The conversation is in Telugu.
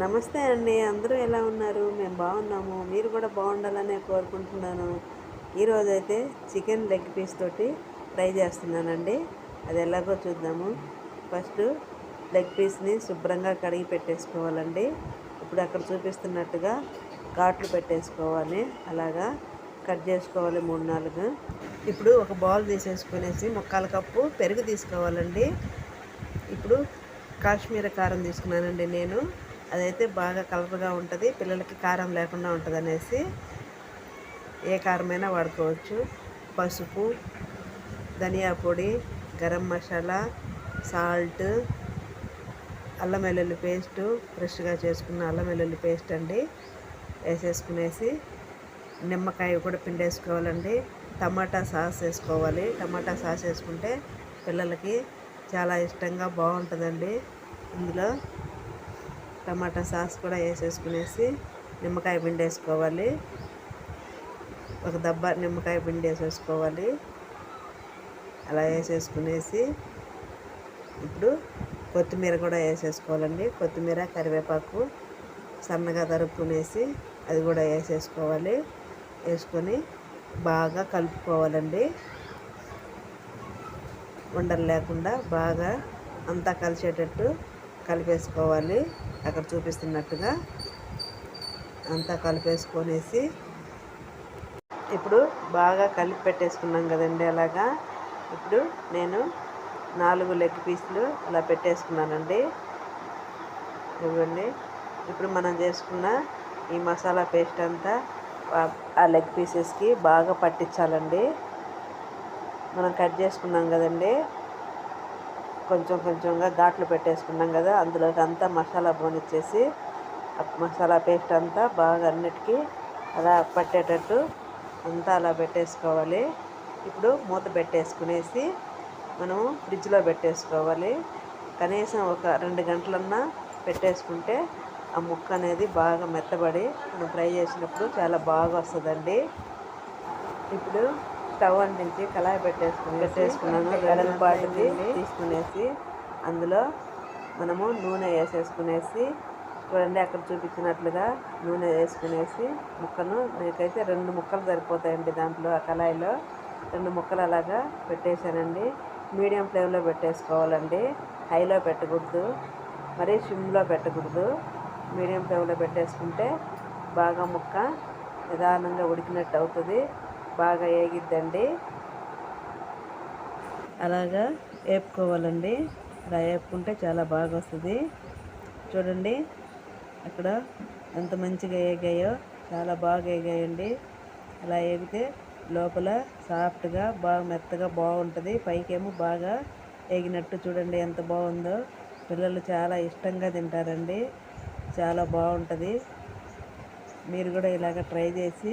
నమస్తే అండి అందరూ ఎలా ఉన్నారు? మేము బాగున్నాము. మీరు కూడా బాగుండాలని కోరుకుంటున్నాను. ఈరోజు అయితే చికెన్ లెగ్ పీస్ తోటి ఫ్రై చేస్తున్నానండి. అది ఎలాగో చూద్దాము. ఫస్ట్ లెగ్ పీస్ని శుభ్రంగా కడిగి పెట్టేసుకోవాలండి. ఇప్పుడు అక్కడ చూపిస్తున్నట్టుగా ఘాట్లు పెట్టేసుకోవాలి. అలాగా కట్ చేసుకోవాలి మూడు నాలుగు. ఇప్పుడు ఒక బౌల్ తీసేసుకునేసి ముక్కాల కప్పు పెరుగు తీసుకోవాలండి. ఇప్పుడు కాశ్మీర కారం తీసుకున్నానండి నేను. అదైతే బాగా కలర్గా ఉంటుంది. పిల్లలకి కారం లేకుండా ఉంటుంది అనేసి ఏ కారమైనా వాడుకోవచ్చు. పసుపు ధనియా పొడి గరం మసాలా సాల్ట్ అల్లం వెల్లుల్లి పేస్ట్ ఫ్రెష్గా చేసుకున్న అల్లం వెల్లుల్లి పేస్ట్ అండి. వేసేసుకునేసి నిమ్మకాయ కూడా పిండేసుకోవాలండి. టమాటా సాస్ వేసుకోవాలి. టమాటా సాస్ వేసుకుంటే పిల్లలకి చాలా ఇష్టంగా బాగుంటుందండి. ఇందులో టమాటా సాస్ కూడా వేసేసుకునేసి నిమ్మకాయ పిండి వేసుకోవాలి. ఒక దబ్బ నిమ్మకాయ పిండి వేసేసుకోవాలి. అలా వేసేసుకునేసి ఇప్పుడు కొత్తిమీర కూడా వేసేసుకోవాలండి. కొత్తిమీర కరివేపాకు సన్నగా తరుక్కునేసి అది కూడా వేసేసుకోవాలి. వేసుకొని బాగా కలుపుకోవాలండి. ఉండలు లేకుండా బాగా అంతా కలిసేటట్టు కలిపేసుకోవాలి. అక్కడ చూపిస్తున్నట్టుగా అంతా కలిపేసుకొనేసి ఇప్పుడు బాగా కలిపి పెట్టేసుకున్నాం కదండి అలాగా. ఇప్పుడు నేను నాలుగు లెగ్ పీసులు అలా పెట్టేసుకున్నానండి. ఇవ్వండి ఇప్పుడు మనం చేసుకున్న ఈ మసాలా పేస్ట్ అంతా ఆ లెగ్ పీసెస్కి బాగా పట్టించాలండి. మనం కట్ చేసుకున్నాం కదండి. కొంచెం కొంచెంగా ఘాట్లు పెట్టేసుకున్నాం కదా అందులోకి అంతా మసాలా బోనిచ్చేసి మసాలా పేస్ట్ అంతా బాగా అన్నిటికీ అలా పట్టేటట్టు అంతా అలా పెట్టేసుకోవాలి. ఇప్పుడు మూత పెట్టేసుకునేసి మనము ఫ్రిడ్జ్లో పెట్టేసుకోవాలి. కనీసం ఒక రెండు గంటలన్నా పెట్టేసుకుంటే ఆ ముక్క అనేది బాగా మెత్తబడి మనం ఫ్రై చేసినప్పుడు చాలా బాగా వస్తుందండి. ఇప్పుడు స్టవ్ అంటించి కళాయి పెట్టేసుకుని పెట్టేసుకున్నాను వెడల్పాటిది తీసుకునేసి అందులో మనము నూనె వేసేసుకునేసి చూడండి అక్కడ చూపించినట్లుగా నూనె వేసుకునేసి ముక్కను మీకైతే రెండు ముక్కలు సరిపోతాయండి దాంట్లో ఆ కళాయిలో. రెండు ముక్కలు అలాగా పెట్టేశానండి. మీడియం ఫ్లేమ్లో పెట్టేసుకోవాలండి. హైలో పెట్టకూడదు. మరీ సిమ్లో పెట్టకూడదు. మీడియం ఫ్లేమ్లో పెట్టేసుకుంటే బాగా ముక్క నిదానంగా ఉడికినట్టు అవుతుంది. బాగా ఏగిద్దండి. అలాగా వేపుకోవాలండి అలా వేపుకుంటే చాలా బాగా వస్తుంది. చూడండి అక్కడ ఎంత మంచిగా ఏగాయో చాలా బాగా ఏగాయండి. అలా వేగితే లోపల సాఫ్ట్గా బాగా మెత్తగా బాగుంటుంది. పైకేమో బాగా వేగినట్టు చూడండి ఎంత బాగుందో. పిల్లలు చాలా ఇష్టంగా తింటారండి. చాలా బాగుంటుంది. మీరు కూడా ఇలాగ ట్రై చేసి